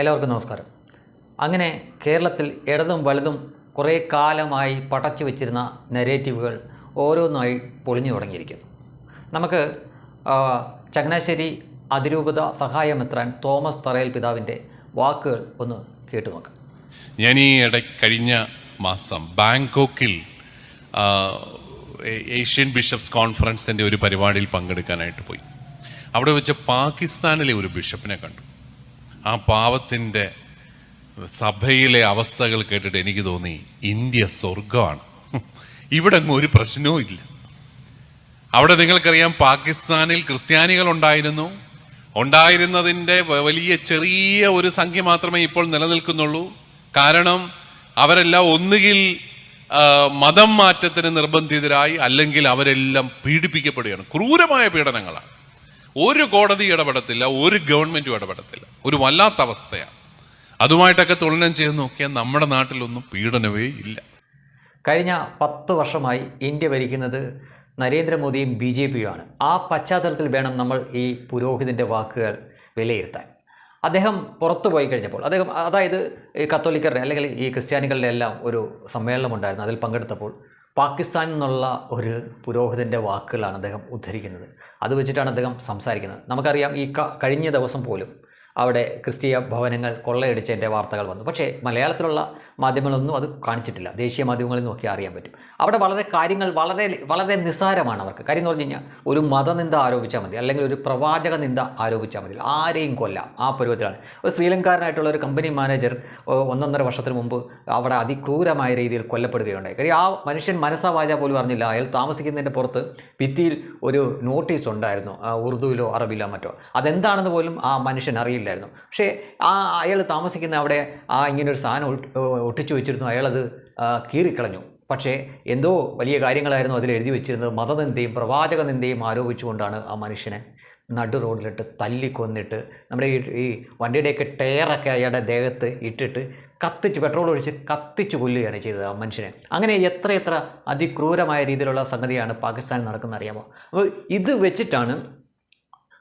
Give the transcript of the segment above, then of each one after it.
എല്ലാവർക്കും നമസ്കാരം. അങ്ങനെ കേരളത്തിൽ ഇടതും വലുതും കുറേ കാലമായി പടച്ചു വെച്ചിരുന്ന നെരേറ്റീവുകൾ ഓരോന്നായി പൊളിഞ്ഞു തുടങ്ങിയിരിക്കുന്നു. നമുക്ക് ചങ്ങനാശ്ശേരി അതിരൂപത സഹായമെത്രാൻ തോമസ് തറയൽ പിതാവിന്റെ വാക്കുകൾ ഒന്ന് കേട്ടു നോക്കാം. ഞാൻ ഈ ഇട കഴിഞ്ഞ മാസം ബാങ്കോക്കിൽ ഏഷ്യൻ ബിഷപ്സ് കോൺഫറൻസിന്റെ ഒരു പരിപാടിയിൽ പങ്കെടുക്കാനായിട്ട് പോയി. അവിടെ വെച്ച് പാകിസ്ഥാനിലെ ഒരു ബിഷപ്പിനെ കണ്ടു. ആ പാവത്തിന്റെ സഭയിലെ അവസ്ഥകൾ കേട്ടിട്ട് എനിക്ക് തോന്നി ഇന്ത്യ സ്വർഗമാണ് ഇവിടെ അങ്ങ് ഒരു പ്രശ്നവും ഇല്ല. അവിടെ നിങ്ങൾക്കറിയാം പാകിസ്ഥാനിൽ ക്രിസ്ത്യാനികൾ ഉണ്ടായിരുന്നു. ഉണ്ടായിരുന്നതിന്റെ വലിയ ചെറിയ ഒരു സംഖ്യ മാത്രമേ ഇപ്പോൾ നിലനിൽക്കുന്നുള്ളൂ. കാരണം അവരെല്ലാം ഒന്നുകിൽ മതം മാറ്റത്തിന് നിർബന്ധിതരായി അല്ലെങ്കിൽ അവരെല്ലാം പീഡിപ്പിക്കപ്പെടുകയാണ്. ക്രൂരമായ പീഡനങ്ങളാണ്. ഒരു കോടതി ഇടപെടത്തില്ല ഒരു ഗവൺമെന്റും ഇടപെടത്തില്ല. ഒരു വല്ലാത്ത അവസ്ഥയാണ് അതുമായിട്ടൊക്കെ തുലനം ചെയ്ത് നോക്കിയാൽ നമ്മുടെ നാട്ടിലൊന്നും പീഡനമേ ഇല്ല. കഴിഞ്ഞ പത്ത് വർഷമായി ഇന്ത്യ ഭരിക്കുന്നത് നരേന്ദ്രമോദിയും ബി ജെ പിയുമാണ്. ആ പശ്ചാത്തലത്തിൽ വേണം നമ്മൾ ഈ പുരോഹിതന്റെ വാക്കുകൾ വിലയിരുത്താൻ. അദ്ദേഹം പുറത്തു പോയി കഴിഞ്ഞപ്പോൾ അദ്ദേഹം അതായത് ഈ കത്തോലിക്കരുടെ അല്ലെങ്കിൽ ഈ ക്രിസ്ത്യാനികളുടെ എല്ലാം ഒരു സമ്മേളനം ഉണ്ടായിരുന്നു അതിൽ പങ്കെടുത്തപ്പോൾ പാകിസ്ഥാനിൽ നിന്നുള്ള ഒരു പുരോഹിതന്റെ വാക്കുകളാണ് അദ്ദേഹം ഉദ്ധരിക്കുന്നത്. അത് വെച്ചിട്ടാണ് അദ്ദേഹം സംസാരിക്കുന്നത്. നമുക്കറിയാം ഈ കഴിഞ്ഞ ദിവസം പോലും അവിടെ ക്രിസ്തീയ ഭവനങ്ങൾ കൊള്ളയടിച്ചതിന്റെ വാർത്തകൾ വന്നു. പക്ഷേ മലയാളത്തിലുള്ള മാധ്യമങ്ങളൊന്നും അത് കാണിച്ചിട്ടില്ല. ദേശീയ മാധ്യമങ്ങളിൽ നോക്കി അറിയാൻ പറ്റും. അവിടെ വളരെ കാര്യങ്ങൾ വളരെ വളരെ നിസ്സാരമാണ് അവർക്ക്. കാര്യം എന്ന് പറഞ്ഞു കഴിഞ്ഞാൽ ഒരു മതനിന്ദ ആരോപിച്ചാൽ മതി. അല്ലെങ്കിൽ ഒരു പ്രവാചക നിന്ദ ആരോപിച്ചാൽ മതി. ആരെയും കൊല്ലാം. ആ പരുവത്തിലാണ്. ഒരു ശ്രീലങ്കാരനായിട്ടുള്ള ഒരു കമ്പനി മാനേജർ ഒന്നൊന്നര വർഷത്തിന് മുമ്പ് അവിടെ അതിക്രൂരമായ രീതിയിൽ കൊല്ലപ്പെടുകയുണ്ടായി. കാര്യം ആ മനുഷ്യൻ മനസ്സാവാച പോലും അറിഞ്ഞില്ല. അയാൾ താമസിക്കുന്നതിന്റെ പുറത്ത് ഭിത്തിയിൽ ഒരു നോട്ടീസ് ഉണ്ടായിരുന്നു. ഉറുദുവിലോ അറബിലോ മറ്റോ. അതെന്താണെന്ന് പോലും ആ മനുഷ്യൻ അറിയില്ലായിരുന്നു പക്ഷേ ആ അയാൾ താമസിക്കുന്ന അവിടെ ആ ഇങ്ങനൊരു സാധനം ഒട്ട്- ഒട്ടിച്ചു വെച്ചിരുന്നു. അയാളത് കീറിക്കളഞ്ഞു. പക്ഷേ എന്തോ വലിയ കാര്യങ്ങളായിരുന്നു അതിൽ എഴുതി വെച്ചിരുന്നത്. മതനിന്ദയും പ്രവാചക നിന്ദയും ആരോപിച്ചുകൊണ്ടാണ് ആ മനുഷ്യനെ നടു റോഡിലിട്ട് തല്ലിക്കൊന്നിട്ട് നമ്മുടെ ഈ വണ്ടിയുടെയൊക്കെ ടയറൊക്കെ അയാളുടെ ദേഹത്ത് ഇട്ടിട്ട് കത്തിച്ച് പെട്രോൾ ഒഴിച്ച് കത്തിച്ച് കൊല്ലുകയാണ് ചെയ്തത് ആ മനുഷ്യനെ. അങ്ങനെ എത്ര എത്ര അതിക്രൂരമായ രീതിയിലുള്ള സംഗതിയാണ് പാകിസ്ഥാനിൽ നടക്കുന്നത് അറിയാമോ? അപ്പോൾ ഇത് വെച്ചിട്ടാണ്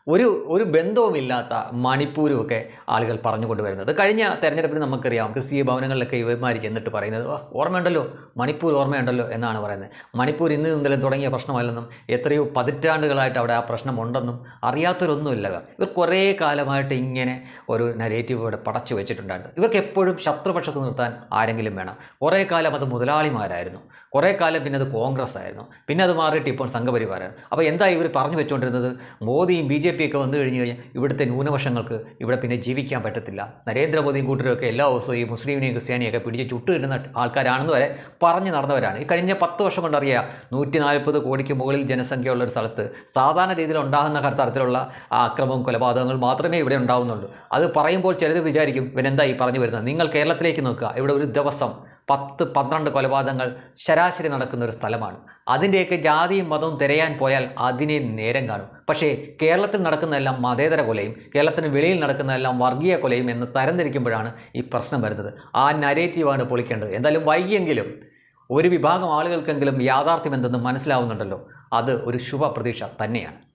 ഒരു ഒരു ബന്ധവുമില്ലാത്ത മണിപ്പൂരും ഒക്കെ ആളുകൾ പറഞ്ഞു കൊണ്ടുവരുന്നത് കഴിഞ്ഞ തെരഞ്ഞെടുപ്പിന് നമുക്കറിയാം ക്രിസ്തീയ ഭവനങ്ങളിലൊക്കെ ഇവന്മാർ ചെന്നിട്ട് പറയുന്നത് "ഓ, ഓർമ്മയുണ്ടല്ലോ മണിപ്പൂർ ഓർമ്മയുണ്ടല്ലോ എന്നാണ് പറയുന്നത്. മണിപ്പൂർ ഇന്ന് ഇന്നലെ തുടങ്ങിയ പ്രശ്നമല്ലെന്നും എത്രയോ പതിറ്റാണ്ടുകളായിട്ട് അവിടെ ആ പ്രശ്നമുണ്ടെന്നും അറിയാത്തവരൊന്നുമില്ല ഇവർ. കുറേ കാലമായിട്ട് ഇങ്ങനെ ഒരു നരേറ്റീവ് ഇവിടെ പടച്ചു വെച്ചിട്ടുണ്ടായിരുന്നു. ഇവർക്ക് എപ്പോഴും ശത്രുപക്ഷത്ത് നിർത്താൻ ആരെങ്കിലും വേണം. കുറേ കാലം അത് മുതലാളിമാരായിരുന്നു. കുറേ കാലം പിന്നെ അത് കോൺഗ്രസ് ആയിരുന്നു പിന്നെ അത് മാറിയിട്ട് ഇപ്പോൾ സംഘപരിവാരാണ്. അപ്പോൾ എന്താ ഇവർ പറഞ്ഞു വെച്ചുകൊണ്ടിരുന്നത്? മോദിയും ബി ജെ പി ഒക്കെ വന്നു കഴിഞ്ഞു കഴിഞ്ഞാൽ ഇവിടുത്തെ ന്യൂനപക്ഷങ്ങൾക്ക് ഇവിടെ പിന്നെ ജീവിക്കാൻ പറ്റത്തില്ല. നരേന്ദ്രമോദിയും കൂട്ടരൊക്കെ എല്ലാ ദിവസവും ഈ മുസ്ലിമിനെയും ക്രിസ്ത്യാനിയൊക്കെ പിടിച്ച് ചുട്ടുകിട്ടുന്ന ആൾക്കാരാണെന്ന് വരെ പറഞ്ഞു നടന്നവരാണ്. ഈ കഴിഞ്ഞ പത്ത് വർഷം കൊണ്ടറിയാം നൂറ്റി നാൽപ്പത് കോടിക്ക് മുകളിൽ ജനസംഖ്യയുള്ള ഒരു സ്ഥലത്ത് സാധാരണ രീതിയിൽ ഉണ്ടാകുന്ന തരത്തിലുള്ള ആക്രമവും കൊലപാതകങ്ങൾ മാത്രമേ ഇവിടെ ഉണ്ടാകുന്നുള്ളൂ അത് പറയുമ്പോൾ ചിലർ വിചാരിക്കും ഇവനെന്താ ഈ പറഞ്ഞു വരുന്നത്? നിങ്ങൾ കേരളത്തിലേക്ക് നോക്കുക. ഇവിടെ ഒരു ദിവസം പത്ത് പന്ത്രണ്ട് കൊലപാതകങ്ങൾ ശരാശരി നടക്കുന്ന ഒരു സ്ഥലമാണ്. അതിന്റെയൊക്കെ ജാതിയും മതവും തിരയാൻ പോയാൽ അതിനെ നേരം കാണും. പക്ഷേ കേരളത്തിൽ നടക്കുന്നതെല്ലാം മതേതര കൊലയും കേരളത്തിന് വെളിയിൽ നടക്കുന്നതെല്ലാം വർഗീയ കൊലയും എന്ന് തരംതിരിക്കുമ്പോഴാണ് ഈ പ്രശ്നം വരുന്നത്. ആ നരേറ്റീവാണ് പൊളിക്കേണ്ടത്. എന്തായാലും വൈകിയെങ്കിലും ഒരു വിഭാഗം ആളുകൾക്കെങ്കിലും യാഥാർത്ഥ്യം എന്തെന്ന് മനസ്സിലാവുന്നുണ്ടല്ലോ. അത് ഒരു ശുഭ തന്നെയാണ്.